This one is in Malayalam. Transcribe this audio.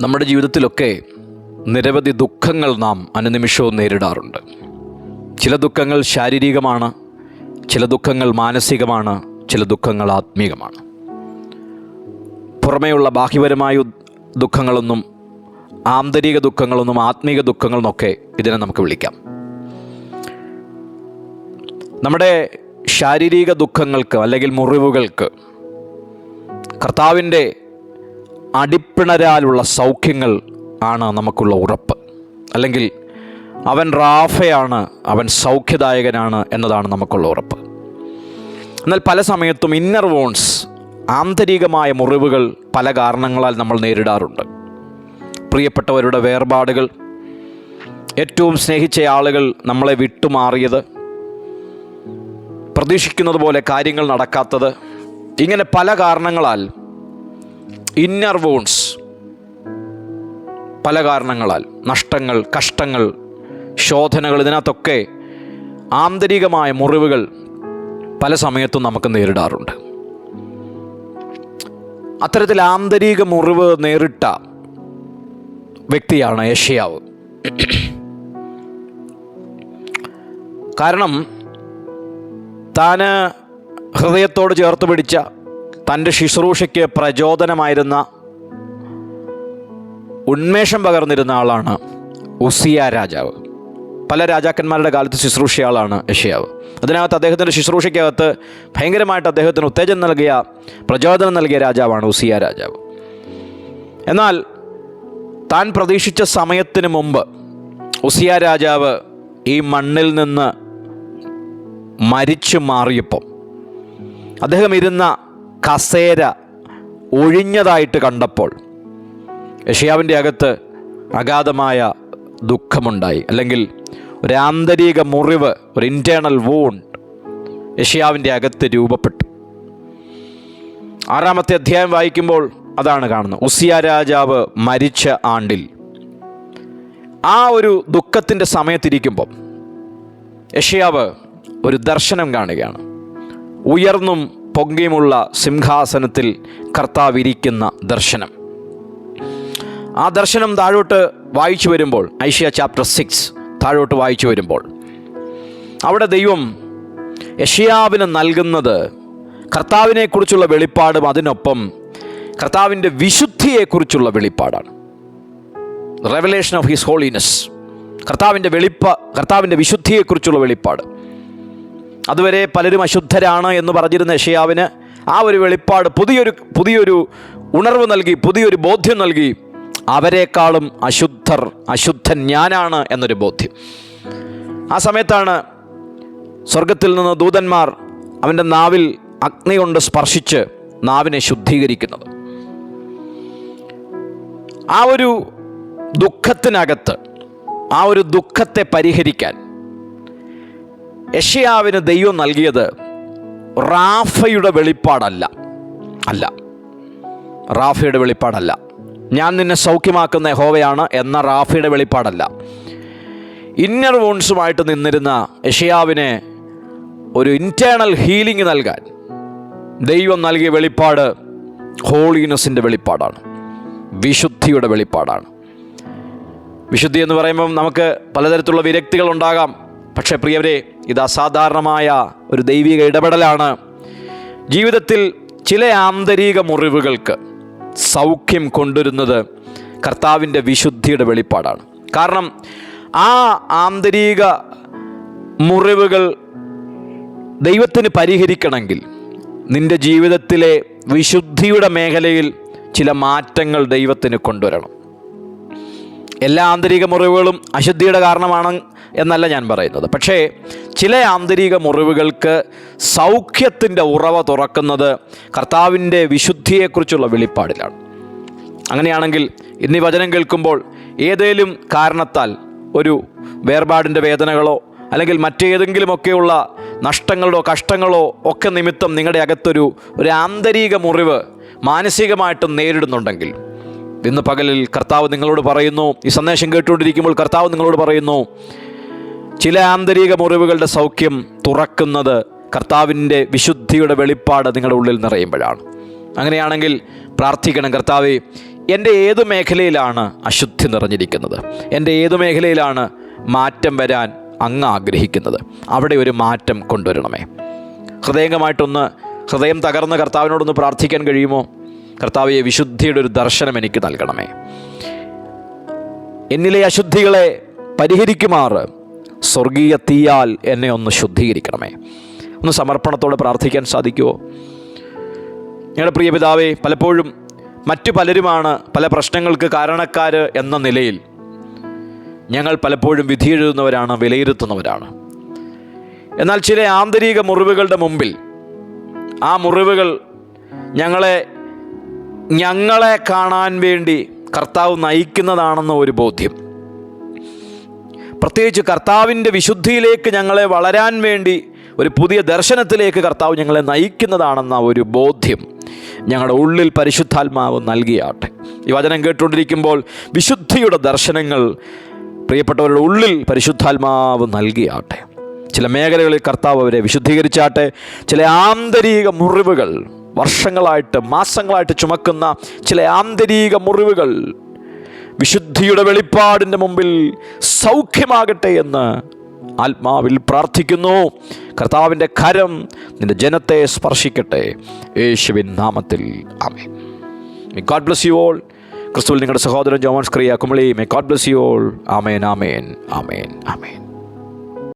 നമ്മുടെ ജീവിതത്തിലൊക്കെ നിരവധി ദുഃഖങ്ങൾ നാം അനുനിമിഷവും നേരിടാറുണ്ട്. ചില ദുഃഖങ്ങൾ ശാരീരികമാണ് ചില ദുഃഖങ്ങൾ മാനസികമാണ് ചില ദുഃഖങ്ങൾ ആത്മീകമാണ്. പുറമേയുള്ള ബാഹ്യപരമായ ദുഃഖങ്ങളൊന്നും ആന്തരിക ദുഃഖങ്ങളൊന്നും ആത്മീക ദുഃഖങ്ങളെന്നൊക്കെ ഇതിനെ നമുക്ക് വിളിക്കാം. നമ്മുടെ ശാരീരിക ദുഃഖങ്ങൾക്ക് അല്ലെങ്കിൽ മുറിവുകൾക്ക് കർത്താവിന്റെ അടിപ്പിണരാലുള്ള സൗഖ്യങ്ങൾ ആണ് നമുക്കുള്ള ഉറപ്പ്. അല്ലെങ്കിൽ അവൻ റാഫയാണ് അവൻ സൗഖ്യദായകനാണ് എന്നതാണ് നമുക്കുള്ള ഉറപ്പ്. എന്നാൽ പല സമയത്തും ഇന്നർ വോൺസ് ആന്തരികമായ മുറിവുകൾ പല കാരണങ്ങളാൽ നമ്മൾ നേരിടാറുണ്ട്. പ്രിയപ്പെട്ടവരുടെ വേർപാടുകൾ ഏറ്റവും സ്നേഹിച്ച ആളുകൾ നമ്മളെ വിട്ടുമാറിയത് പ്രതീക്ഷിക്കുന്നത് പോലെ കാര്യങ്ങൾ നടക്കാത്തത് ഇങ്ങനെ പല കാരണങ്ങളാൽ ഇന്നർ വോൺസ് പല കാരണങ്ങളാൽ നഷ്ടങ്ങൾ കഷ്ടങ്ങൾ ശോധനകൾ ഇതിനകത്തൊക്കെ ആന്തരികമായ മുറിവുകൾ പല സമയത്തും നമുക്ക് നേരിടാറുണ്ട്. അത്തരത്തിൽ ആന്തരിക മുറിവ് നേരിട്ട വ്യക്തിയാണ് ഏഷ്യാവ് കാരണം താന് ഹൃദയത്തോട് ചേർത്ത് പിടിച്ച തന്റെ ശുശ്രൂഷയ്ക്ക് പ്രചോദനമായിരുന്ന ഉന്മേഷം പകർന്നിരുന്ന ആളാണ് ഉസിയ രാജാവ്. പല രാജാക്കന്മാരുടെ കാലത്ത് ശുശ്രൂഷയാളാണ് യഷയാവ് അതിനകത്ത് അദ്ദേഹത്തിന്റെ ശുശ്രൂഷയ്ക്കകത്ത് ഭയങ്കരമായിട്ട് അദ്ദേഹത്തിന് ഉത്തേജനം നൽകിയ പ്രചോദനം നൽകിയ രാജാവാണ് ഉസിയ രാജാവ്. എന്നാൽ താൻ പ്രതീക്ഷിച്ച സമയത്തിന് മുമ്പ് ഉസിയ രാജാവ് ഈ മണ്ണിൽ നിന്ന് മരിച്ചു മാറിയപ്പോൾ അദ്ദേഹം ഇരുന്ന കസേര ഒഴിഞ്ഞതായിട്ട് കണ്ടപ്പോൾ യഷ്യാവിന്റെ അകത്ത് അഗാധമായ ദുഃഖമുണ്ടായി. അല്ലെങ്കിൽ ഒരു ആന്തരിക മുറിവ് ഒരു ഇന്റേണൽ വൂണ്ട് യഷ്യാവിന്റെ അകത്ത് രൂപപ്പെട്ടു. ആറാമത്തെ അധ്യായം വായിക്കുമ്പോൾ അതാണ് കാണുന്നത്. ഉസിയ രാജാവ് മരിച്ച ആണ്ടിൽ ആ ഒരു ദുഃഖത്തിന്റെ സമയത്തിരിക്കുമ്പം യഷ്യാവ് ഒരു ദർശനം കാണുകയാണ്. ഉയർന്നും പൊങ്കിയുമുള്ള സിംഹാസനത്തിൽ കർത്താവിരിക്കുന്ന ദർശനം. ആ ദർശനം താഴോട്ട് വായിച്ചു വരുമ്പോൾ ഐഷ്യ ചാപ്റ്റർ സിക്സ് താഴോട്ട് വായിച്ചു വരുമ്പോൾ അവിടെ ദൈവം യഷിയാവിന് നൽകുന്നത് കർത്താവിനെക്കുറിച്ചുള്ള വെളിപ്പാടും അതിനൊപ്പം കർത്താവിന്റെ വിശുദ്ധിയെക്കുറിച്ചുള്ള വെളിപ്പാടാണ്. റെവലേഷൻ ഓഫ് ഹിസ് ഹോളിനെസ് കർത്താവിന്റെ വെളിപ്പ കർത്താവിന്റെ വിശുദ്ധിയെക്കുറിച്ചുള്ള വെളിപ്പാട്. അതുവരെ പലരും അശുദ്ധരാണ് എന്ന് പറഞ്ഞിരുന്ന യഷയാവിന് ആ ഒരു വെളിപ്പാട് പുതിയൊരു പുതിയൊരു ഉണർവ് നൽകി പുതിയൊരു ബോധ്യം നൽകി. അവരെക്കാളും അശുദ്ധർ അശുദ്ധൻ ഞാനാണ് എന്നൊരു ബോധ്യം. ആ സമയത്താണ് സ്വർഗത്തിൽ നിന്ന് ദൂതന്മാർ അവന്റെ നാവിൽ അഗ്നി കൊണ്ട് സ്പർശിച്ച് നാവിനെ ശുദ്ധീകരിക്കുന്നത്. ആ ഒരു ദുഃഖത്തിനകത്ത് ആ ഒരു ദുഃഖത്തെ പരിഹരിക്കാൻ യഷയാവിന് ദൈവം നൽകിയത് റാഫയുടെ വെളിപ്പാടല്ല. അല്ല. റാഫയുടെ വെളിപ്പാടല്ല. ഞാൻ നിന്നെ സൗഖ്യമാക്കുന്ന ഹോവയാണ് എന്ന റാഫയുടെ വെളിപ്പാടല്ല. ഇന്നർ വോൺസുമായിട്ട് നിന്നിരുന്ന യഷയാവിനെ ഒരു ഇന്റേണൽ ഹീലിംഗ് നൽകാൻ ദൈവം നൽകിയ വെളിപ്പാട് ഹോളിനെസ്സിന്റെ വെളിപ്പാടാണ്. വിശുദ്ധിയുടെ വെളിപ്പാടാണ്. വിശുദ്ധി എന്ന് പറയുമ്പം നമുക്ക് പലതരത്തിലുള്ള വിരക്തികൾ ഉണ്ടാകാം. പക്ഷേ പ്രിയവരെ ഇത് അസാധാരണമായ ഒരു ദൈവിക ഇടപെടലാണ് ജീവിതത്തിൽ ചില ആന്തരിക മുറിവുകൾക്ക് സൗഖ്യം കൊണ്ടുവരുന്നത് കർത്താവിന്റെ വിശുദ്ധിയുടെ വെളിപ്പാടാണ്. കാരണം ആ ആന്തരിക മുറിവുകൾ ദൈവത്തിന് പരിഹരിക്കണമെങ്കിൽ നിന്റെ ജീവിതത്തിലെ വിശുദ്ധിയുടെ മേഖലയിൽ ചില മാറ്റങ്ങൾ ദൈവത്തിന് കൊണ്ടുവരണം. എല്ലാ ആന്തരിക മുറിവുകളും അശുദ്ധിയുടെ കാരണമാണ് എന്നല്ല ഞാൻ പറയുന്നത്. പക്ഷേ ചില ആന്തരിക മുറിവുകൾക്ക് സൗഖ്യത്തിന്റെ ഉറവ തുറക്കുന്നത് കർത്താവിന്റെ വിശുദ്ധിയെക്കുറിച്ചുള്ള വെളിപ്പാടിലാണ്. അങ്ങനെയാണെങ്കിൽ ഇന്നീ വചനം കേൾക്കുമ്പോൾ ഏതേലും കാരണത്താൽ ഒരു വേർപാടിന്റെ വേദനകളോ അല്ലെങ്കിൽ മറ്റേതെങ്കിലുമൊക്കെയുള്ള നഷ്ടങ്ങളോ കഷ്ടങ്ങളോ ഒക്കെ നിമിത്തം നിങ്ങളുടെ അകത്തൊരു ഒരു ആന്തരിക മുറിവ് മാനസികമായിട്ടും നേരിടുന്നുണ്ടെങ്കിൽ ഇന്ന് പകലിൽ കർത്താവ് നിങ്ങളോട് പറയുന്നു ഈ സന്ദേശം കേട്ടുകൊണ്ടിരിക്കുമ്പോൾ കർത്താവ് നിങ്ങളോട് പറയുന്നു ചില ആന്തരിക മുറിവുകളുടെ സൗഖ്യം തുറക്കുന്നത് കർത്താവിന്റെ വിശുദ്ധിയുടെ വെളിപ്പാട് നിങ്ങളുടെ ഉള്ളിൽ നിറയുമ്പോഴാണ്. അങ്ങനെയാണെങ്കിൽ പ്രാർത്ഥിക്കണം കർത്താവെ എന്റെ ഏത് മേഖലയിലാണ് അശുദ്ധി നിറഞ്ഞിരിക്കുന്നത്? എന്റെ ഏത് മേഖലയിലാണ് മാറ്റം വരാൻ അങ്ങ് ആഗ്രഹിക്കുന്നത്? അവിടെ ഒരു മാറ്റം കൊണ്ടുവരണമേ. ഹൃദയംഗമായിട്ടൊന്ന് ഹൃദയം തകർന്ന് കർത്താവിനോടൊന്ന് പ്രാർത്ഥിക്കാൻ കഴിയുമോ? കർത്താവിയെ വിശുദ്ധിയുടെ ഒരു ദർശനം എനിക്ക് നൽകണമേ. എന്നിലെ അശുദ്ധികളെ പരിഹരിക്കുമാറ് സ്വർഗീയ തീയാൽ എന്നെ ഒന്ന് ശുദ്ധീകരിക്കണമേ. ഒന്ന് സമർപ്പണത്തോടെ പ്രാർത്ഥിക്കാൻ സാധിക്കുമോ ഞങ്ങളുടെ പ്രിയ പിതാവേ പലപ്പോഴും മറ്റു പലരുമാണ് പല പ്രശ്നങ്ങൾക്ക് കാരണക്കാർ എന്ന നിലയിൽ ഞങ്ങൾ പലപ്പോഴും വിധി എഴുതുന്നവരാണ് വിലയിരുത്തുന്നവരാണ്. എന്നാൽ ചില ആന്തരിക മുറിവുകളുടെ മുമ്പിൽ ആ മുറിവുകൾ ഞങ്ങളെ ഞങ്ങളെ കാണാൻ വേണ്ടി കർത്താവ് നയിക്കുന്നതാണെന്ന ഒരു ബോധ്യം. പ്രത്യേകിച്ച് കർത്താവിന്റെ വിശുദ്ധിയിലേക്ക് ഞങ്ങളെ വളരാൻ വേണ്ടി ഒരു പുതിയ ദർശനത്തിലേക്ക് കർത്താവ് ഞങ്ങളെ നയിക്കുന്നതാണെന്ന ഒരു ബോധ്യം ഞങ്ങളുടെ ഉള്ളിൽ പരിശുദ്ധാത്മാവ് നൽകിയാട്ടെ. ഈ വചനം കേട്ടുകൊണ്ടിരിക്കുമ്പോൾ വിശുദ്ധിയുടെ ദർശനങ്ങൾ പ്രിയപ്പെട്ടവരുടെ ഉള്ളിൽ പരിശുദ്ധാത്മാവ് നൽകിയാട്ടെ. ചില മേഖലകളിൽ കർത്താവ് അവരെ വിശുദ്ധീകരിച്ചാട്ടെ. ചില ആന്തരിക മുറിവുകൾ വർഷങ്ങളായിട്ട് മാസങ്ങളായിട്ട് ചുമക്കുന്ന ചില ആന്തരിക മുറിവുകൾ വിശുദ്ധിയുടെ വെളിപ്പാടിന്റെ മുമ്പിൽ സൗഖ്യമാകട്ടെ എന്ന് ആത്മാവിൽ പ്രാർത്ഥിക്കുന്നു. കർത്താവിന്റെ കരം നിന്റെ ജനത്തെ സ്പർശിക്കട്ടെ. യേശുവിൻ നാമത്തിൽ. ആമേ may God bless you all ക്രിസ്തുവിൽ നിങ്ങളുടെ സഹോദരൻ ജോമൻസ് ക്രിയ Kumily. May God bless you all ആമേൻ ആമേൻ ആമേൻ ആമേൻ.